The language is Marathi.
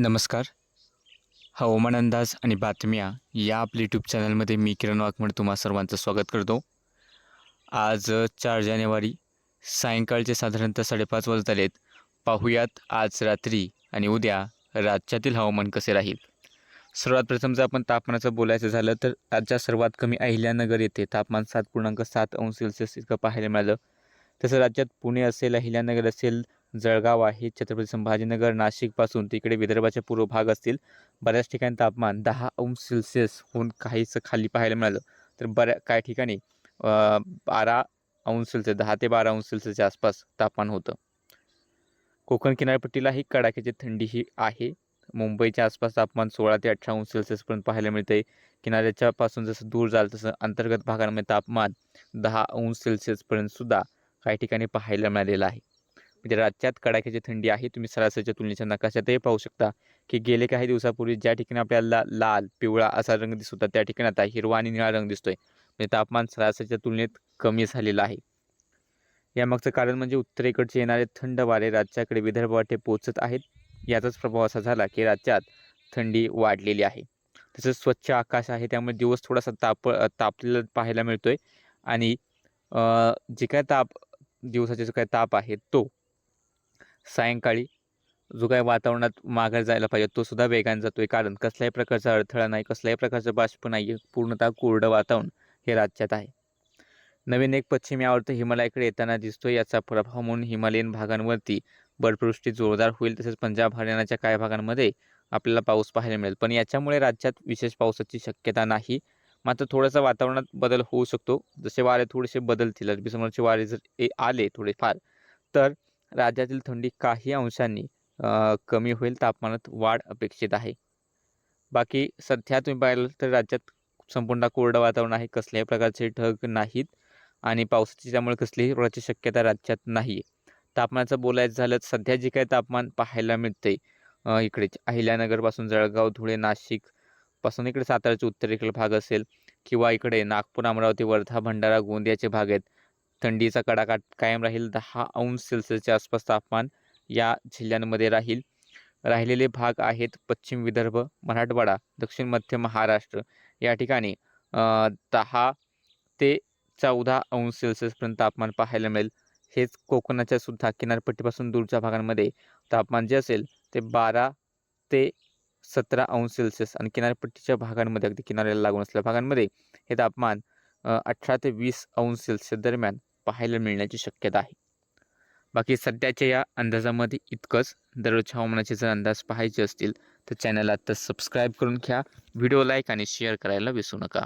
नमस्कार. हवामान अंदाज आणि बातम्या या आपल्या यूट्यूब चॅनलमध्ये मी किरण वाघमड तुम्हा सर्वांचं स्वागत करतो. आज चार जानेवारी सायंकाळचे साधारणतः साडेपाच वाजत आलेत. पाहूयात आज रात्री आणि उद्या राज्यातील हवामान कसे राहील? सर्वात प्रथम जर आपण तापमानाचं बोलायचं झालं तर राज्यात सर्वात कमी अहिल्यानगर येथे तापमान सात पूर्णांक सात अंश सेल्सिअस इतकं पाहायला मिळालं. तसं राज्यात पुणे असेल अहिल्यानगर असेल जळगाव आहे. छत्रपती संभाजीनगर नाशिकपासून तिकडे विदर्भाच्या पूर्व भाग असतील. बऱ्याच ठिकाणी तापमान दहा अंश सेल्सिअसहून काहीचं खाली पाहायला मिळालं. तर बऱ्या काही ठिकाणी बारा अंश सेल्सिअस दहा ते बारा अंश सेल्सिअसच्या आसपास तापमान होतं. कोकण किनारपट्टीलाही कडाक्याची थंडी ही आहे. मुंबईच्या आसपास तापमान सोळा ते अठरा अंश सेल्सिअसपर्यंत पाहायला मिळते किनाऱ्याच्या पासून जसं दूर जाल तसं अंतर्गत भागांमध्ये तापमान दहा अंश सेल्सिअसपर्यंतसुद्धा काही ठिकाणी पाहायला मिळालेलं आहे. म्हणजे राज्यात कडाक्याची थंडी आहे तुम्ही सरासरीच्या तुलनेच्या नकाशातही पाहू शकता की गेले काही दिवसापूर्वी ज्या ठिकाणी आपल्याला लाल पिवळा असा रंग दिसत होता त्या ठिकाणी आता हिरवा आणि निळा रंग दिसतोय. म्हणजे तापमान सरासरीच्या तुलनेत कमी झालेलं आहे. यामागचं कारण म्हणजे उत्तरेकडचे येणारे थंड वारे राज्याकडे विदर्भवाटे पोचत आहेत. याचाच प्रभाव असा झाला की राज्यात थंडी वाढलेली आहे. तसंच स्वच्छ आकाश आहे त्यामुळे दिवस थोडासा ताप तापलेला पाहायला मिळतोय. आणि जे काय ताप दिवसाचा जो काय ताप आहे तो सायंकाळी जो काय वातावरणात माघार जायला पाहिजे तो सुद्धा वेगाने आहे कारण कसल्याही प्रकारचा अडथळा नाही कसल्याही प्रकारचं बाष्प नाही आहे पूर्णतः कोरडं वातावरण हे राज्यात आहे. नवीन एक पश्चिमी आवर्त हिमालयाकडे येताना दिसतोय. याचा प्रभाव म्हणून हिमालयीन भागांवरती बर्फवृष्टी जोरदार होईल तसेच पंजाब हरियाणाच्या काही भागांमध्ये आपल्याला पाऊस पाहायला मिळेल. पण याच्यामुळे राज्यात विशेष पावसाची शक्यता नाही. मात्र थोडंसं वातावरणात बदल होऊ शकतो. जसे वारे थोडेसे बदलतील. अरबी समोरचे वारे जर ए- आले थोडेफार तर राज्यातील थंडी काही अंशांनी कमी होईल तापमानात वाढ अपेक्षित आहे. बाकी सध्या तुम्ही पाहिलं तर राज्यात संपूर्ण कोरडं वातावरण आहे कसल्याही प्रकारचे ढग नाहीत आणि पावसाची त्यामुळे कसलीही प्रकारची शक्यता राज्यात नाही. आहे तापमानाचं बोलायचं झालं तर सध्या जे काही तापमान पाहायला मिळते इकडे अहिल्यानगरपासून जळगाव धुळे नाशिकपासून इकडे साताऱ्याचे उत्तरेकडील भाग असेल किंवा इकडे नागपूर अमरावती वर्धा भंडारा गोंदियाचे भाग आहेत. थंडीचा कडाका कायम राहील. दहा अंश सेल्सिअसच्या आसपास तापमान या जिल्ह्यांमध्ये राहील. राहिलेले भाग आहेत पश्चिम विदर्भ मराठवाडा दक्षिण मध्य महाराष्ट्र. या ठिकाणी दहा ते चौदा अंश सेल्सिअसपर्यंत तापमान पाहायला मिळेल. हेच कोकणाच्या सुद्धा किनारपट्टीपासून दूरच्या भागांमध्ये तापमान जे असेल ते बारा ते सतरा अंश सेल्सिअस आणि किनारपट्टीच्या भागांमध्ये अगदी किनाऱ्याला लागून असलेल्या भागांमध्ये हे तापमान अठरा ते वीस अंश सेल्सिअस दरम्यान पाहायला मिळण्याची शक्यता आहे. बाकी सध्याच्या या अंदाजामध्ये इतकंच. दररोजच्या हवामानाचे जर अंदाज पाहायचे असतील तर चॅनल आत्ता सबस्क्राईब करून घ्या. व्हिडिओ लाईक आणि शेअर करायला विसरू नका.